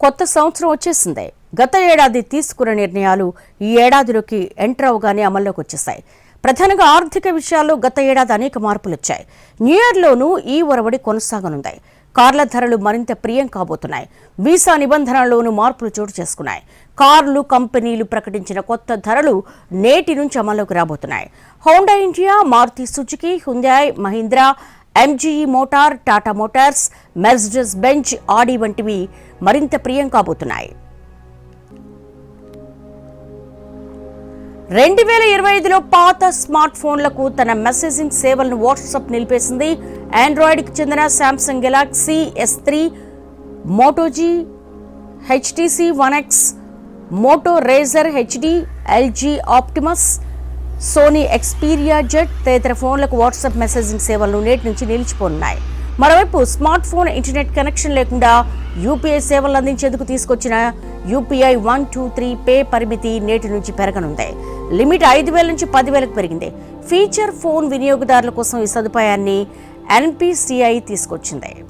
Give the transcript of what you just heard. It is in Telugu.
కొత్త సంవత్సరం వచ్చేసింది. గత ఏడాది తీసుకున్న నిర్ణయాలు ఈ ఏడాదిలోకి ఎంటర్ అవగానే అమల్లోకి వచ్చేసాయి. ప్రధానంగా ఆర్థిక విషయాల్లో గత ఏడాది అనేక మార్పులు వచ్చాయి న్యూ ఇయర్లోనూ ఈ ఒరవడి కొనసాగనుంది. కార్ల ధరలు మరింత ప్రియం కాబోతున్నాయి. వీసా నిబంధనల్లోనూ మార్పులు చోటు చేసుకున్నాయి. కార్లు కంపెనీలు ప్రకటించిన కొత్త ధరలు నేటి నుంచి అమల్లోకి రాబోతున్నాయి. Honda India Maruti Suzuki Hyundai Mahindra MG motor Tata motors Mercedes Benz Audi వంటివి మరింత ప్రియం కాబోతున్నాయి. రెండు వేల ఇరవై ఐదులో పాత స్మార్ట్ ఫోన్లకు తన మెసేజింగ్ సేవలను వాట్సాప్ నిలిపేసింది. ఆండ్రాయిడ్కి చెందిన Samsung Galaxy S three Moto G HTC One X Moto Razr HD LG Optimus Sony Xperia Z తదితర ఫోన్లకు వాట్సాప్ మెసేజింగ్ సేవలు నేటి నుంచి నిలిచిపోనున్నాయి. మరోవైపు స్మార్ట్ ఫోన్ ఇంటర్నెట్ కనెక్షన్ లేకుండా యూపీఐ సేవలు అందించేందుకు తీసుకొచ్చిన UPI one two three pay పరిమితి నేటి నుంచి పెరగనుంది. లిమిట్ ఐదు వేల నుంచి పదివేలకు పెరిగింది. ఫీచర్ ఫోన్ వినియోగదారుల కోసం ఈ సదుపాయాన్ని ఎన్పిసిఐ తీసుకొచ్చింది.